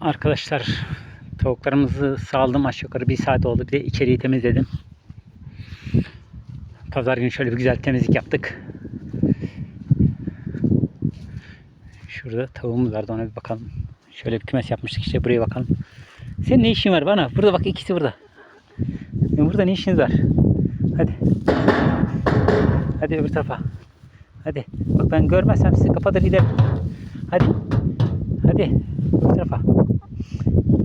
Arkadaşlar tavuklarımızı saldım aşağı yukarı bir saat oldu. Bir de içeriği temizledim. Pazar günü şöyle bir güzel temizlik yaptık. Şurada tavuğumuz vardı ona bir bakalım. Şöyle bir kümes yapmıştık işte buraya bakalım. Senin ne işin var bana? Burada bak ikisi burada. Burada ne işiniz var? Hadi. Hadi öbür tarafa. Hadi. Bak ben görmezsem sizi kapatır giderim. Hadi. Hadi.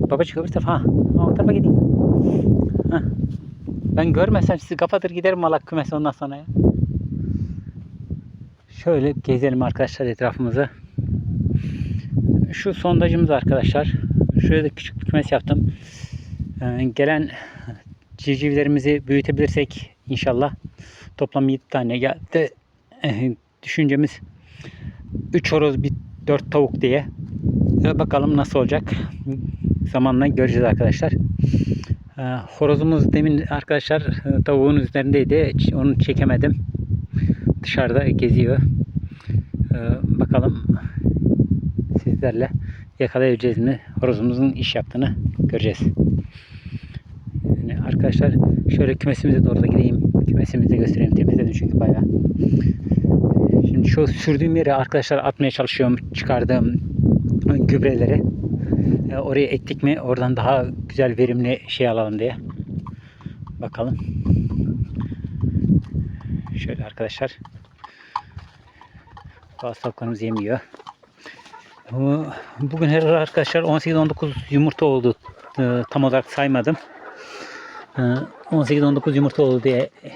Tarafa. Babacık öbür tarafa. Ha. o tarafa gideyim. Ha. Ben görmezsem sizi kapatır giderim malak kümesi ondan sonra ya. Şöyle gezelim arkadaşlar etrafımızı. Şu sondajımız arkadaşlar. Şuraya da küçük bir kümes yaptım. Ee, gelen civcivlerimizi büyütebilirsek inşallah toplam 7 tane geldi. Ee, düşüncemiz 3 horoz bir 4 tavuk diye. Ee, bakalım nasıl olacak. Zamanla göreceğiz arkadaşlar. Ee, horozumuz demin arkadaşlar e, tavuğun üzerindeydi. Onu çekemedim. Dışarıda geziyor. Ee, bakalım sizlerle yakalayabileceğiz mi? Horozumuzun iş yaptığını göreceğiz. Yani arkadaşlar şöyle kümesimize doğru da gideyim. Kümesimizi göstereyim. Temizledim çünkü bayağı. Şimdi şu sürdüğüm yere arkadaşlar atmaya çalışıyorum. Çıkardığım gübreleri. E, oraya ektik mi oradan daha güzel verimli şey alalım diye. Bakalım. Şöyle arkadaşlar. Bazı tavuklarımız yemiyor. Bu- Bugün her arkadaşlar 18-19 yumurta oldu. E, Tam olarak saymadım. E, 18-19 yumurta oldu diye e,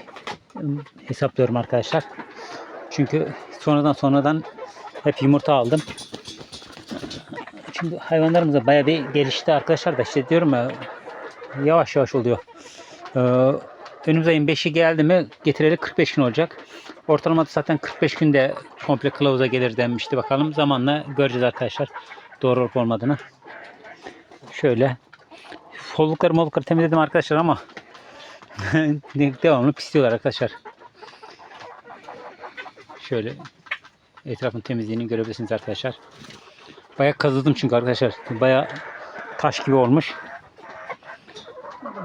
hesaplıyorum arkadaşlar. Çünkü sonradan sonradan hep yumurta aldım. Şimdi hayvanlarımız da bayağı bir gelişti arkadaşlar da işte diyorum ya yavaş yavaş oluyor. Ee, önümüz ayın 5'i geldi mi getireli 45 gün olacak. Ortalamada zaten 45 günde komple kılavuza gelir denmişti. Bakalım zamanla göreceğiz arkadaşlar. Doğru olup olmadığını. Şöyle. Follukları mollukları temizledim arkadaşlar ama devamlı pisliyorlar arkadaşlar. Şöyle etrafın temizliğini görebilirsiniz arkadaşlar. Bayağı kazıdım çünkü arkadaşlar. Bayağı taş gibi olmuş.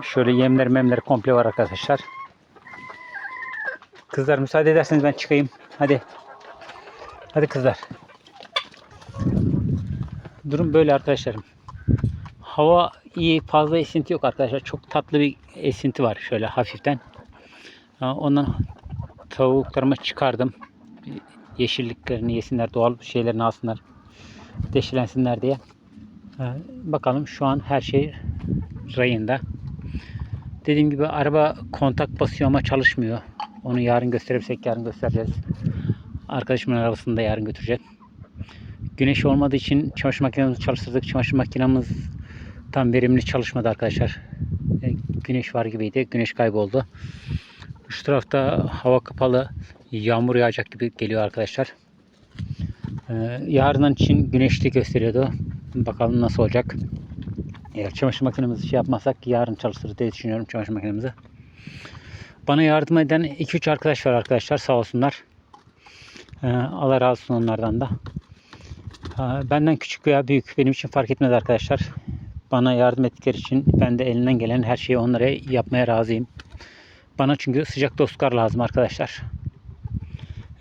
Şöyle yemler memler komple var arkadaşlar. Kızlar müsaade ederseniz ben çıkayım. Hadi. Hadi kızlar. Durum böyle arkadaşlarım. Hava iyi fazla esinti yok arkadaşlar. Çok tatlı bir esinti var şöyle hafiften. Ha, Ondan tavuklarımı çıkardım. Yeşilliklerini yesinler, doğal şeylerini alsınlar deşilensinler diye. Ee, Bakalım şu an her şey rayında. Dediğim gibi araba kontak basıyor ama çalışmıyor. Onu yarın gösterirsek yarın göstereceğiz. Arkadaşımın arabasını da yarın götüreceğim. Güneş olmadığı için çamaşır makinemizi çalıştırdık. Çamaşır makinemiz tam verimli çalışmadı arkadaşlar. E, Güneş var gibiydi. Güneş kayboldu. Şu tarafta hava kapalı. Yağmur yağacak gibi geliyor arkadaşlar. Ee, yarından için güneşli gösteriyordu. Bakalım nasıl olacak. Eğer çamaşır makinemizi şey yapmazsak yarın çalıştırır diye düşünüyorum çamaşır makinemizi. Bana yardım eden 2-3 arkadaş var arkadaşlar sağ olsunlar. Ee, Allah razı olsun onlardan da. Ee, benden küçük veya büyük benim için fark etmez arkadaşlar. Bana yardım ettikleri için ben de elinden gelen her şeyi onlara yapmaya razıyım. Bana çünkü sıcak dostlar lazım arkadaşlar.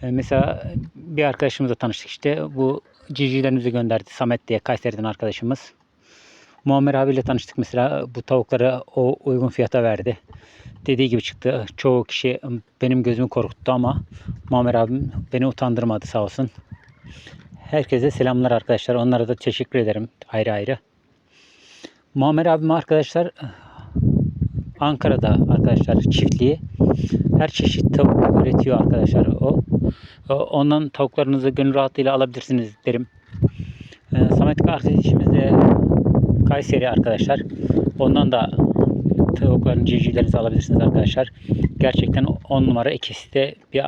Ee, mesela bir arkadaşımızla tanıştık işte. Bu civcivlerimizi gönderdi. Samet diye Kayseri'den arkadaşımız. Muammer abiyle tanıştık mesela. Bu tavukları o uygun fiyata verdi. Dediği gibi çıktı. Çoğu kişi benim gözümü korkuttu ama Muammer abim beni utandırmadı sağ olsun. Herkese selamlar arkadaşlar. Onlara da teşekkür ederim ayrı ayrı. Muammer abim arkadaşlar Ankara'da arkadaşlar çiftliği her çeşit tavuk üretiyor arkadaşlar o. Ondan tavuklarınızı gönül rahatlığıyla alabilirsiniz derim. Ee, Samet kardeşimiz de Kayseri arkadaşlar. Ondan da tavukların civcivlerinizi alabilirsiniz arkadaşlar. Gerçekten 10 numara ikisi de bir,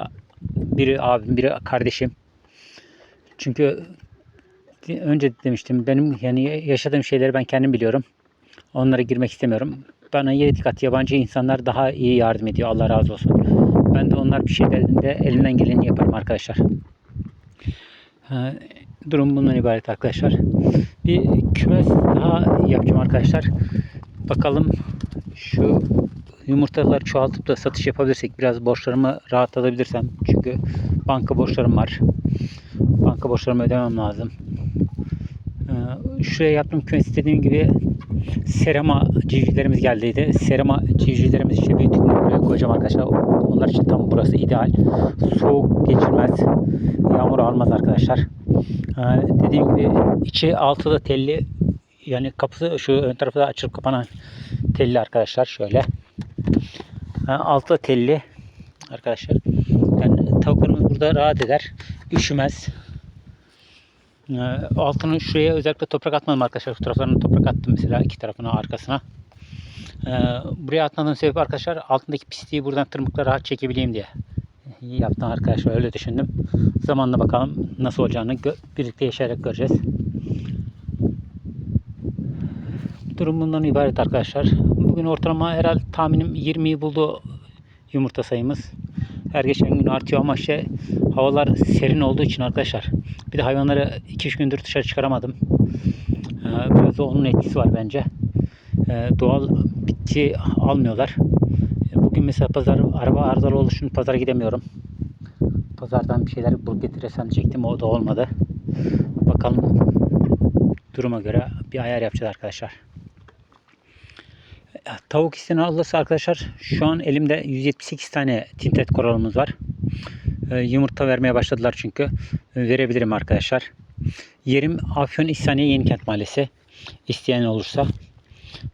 biri abim biri kardeşim. Çünkü önce demiştim benim yani yaşadığım şeyleri ben kendim biliyorum. Onlara girmek istemiyorum. Bana yedi kat yabancı insanlar daha iyi yardım ediyor. Allah razı olsun. Ben de onlar bir şey dediğinde elimden geleni yaparım arkadaşlar. Durum bundan ibaret arkadaşlar. Bir kümes daha yapacağım arkadaşlar. Bakalım şu yumurtaları çoğaltıp da satış yapabilirsek biraz borçlarımı rahatlatabilirsem. Çünkü banka borçlarım var. Banka borçlarımı ödemem lazım. Şuraya yaptığım kümes dediğim gibi serama civcivlerimiz geldiydi. Serama civcivlerimiz işte büyüttük buraya koyacağım arkadaşlar. Onlar için tam burası ideal. Soğuk geçirmez. Yağmur almaz arkadaşlar. Ee, dediğim gibi içi altı da telli. Yani kapısı şu ön tarafı da açılıp kapanan telli arkadaşlar. Şöyle. Ee, altı da telli arkadaşlar. Yani tavuklarımız burada rahat eder. Üşümez. Ee, altını şuraya özellikle toprak atmadım arkadaşlar. Şu taraflarına toprak attım mesela iki tarafına arkasına. Ee, buraya atmadığım sebep arkadaşlar altındaki pisliği buradan tırmıkla rahat çekebileyim diye yaptım arkadaşlar öyle düşündüm. Zamanla bakalım nasıl olacağını birlikte yaşayarak göreceğiz. Durum bundan ibaret arkadaşlar. Bugün ortalama herhalde tahminim 20'yi buldu yumurta sayımız. Her geçen gün artıyor ama işte havalar serin olduğu için arkadaşlar. Bir de hayvanları 2-3 gündür dışarı çıkaramadım. Ee, Biraz da onun etkisi var bence. Ee, Doğal bitki almıyorlar. Ee, Bugün mesela pazar araba arızalı olduğu için pazara gidemiyorum. Pazardan bir şeyler bulup getiresem diyecektim o da olmadı. Bakalım duruma göre bir ayar yapacağız arkadaşlar. Tavuk isteyen alırsa arkadaşlar şu an elimde 178 tane tintet koralımız var. Ee, yumurta vermeye başladılar çünkü. Ee, verebilirim arkadaşlar. Yerim Afyon İhsaniye Yenikent Mahallesi. İsteyen olursa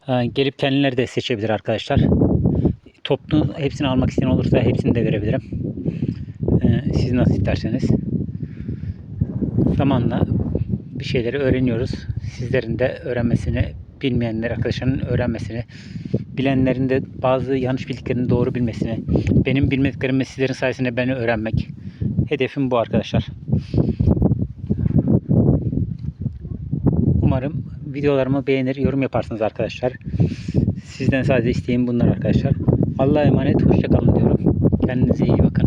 ee, gelip kendileri de seçebilir arkadaşlar. Toplu hepsini almak isteyen olursa hepsini de verebilirim. Siz nasıl isterseniz. Zamanla bir şeyleri öğreniyoruz. Sizlerin de öğrenmesini, bilmeyenler arkadaşların öğrenmesini, bilenlerin de bazı yanlış bildiklerini doğru bilmesini, benim bilmediklerimi sizlerin sayesinde beni öğrenmek. Hedefim bu arkadaşlar. Umarım videolarımı beğenir, yorum yaparsınız arkadaşlar. Sizden sadece isteğim bunlar arkadaşlar. Allah'a emanet, hoşçakalın diyorum. Kendinize iyi bakın.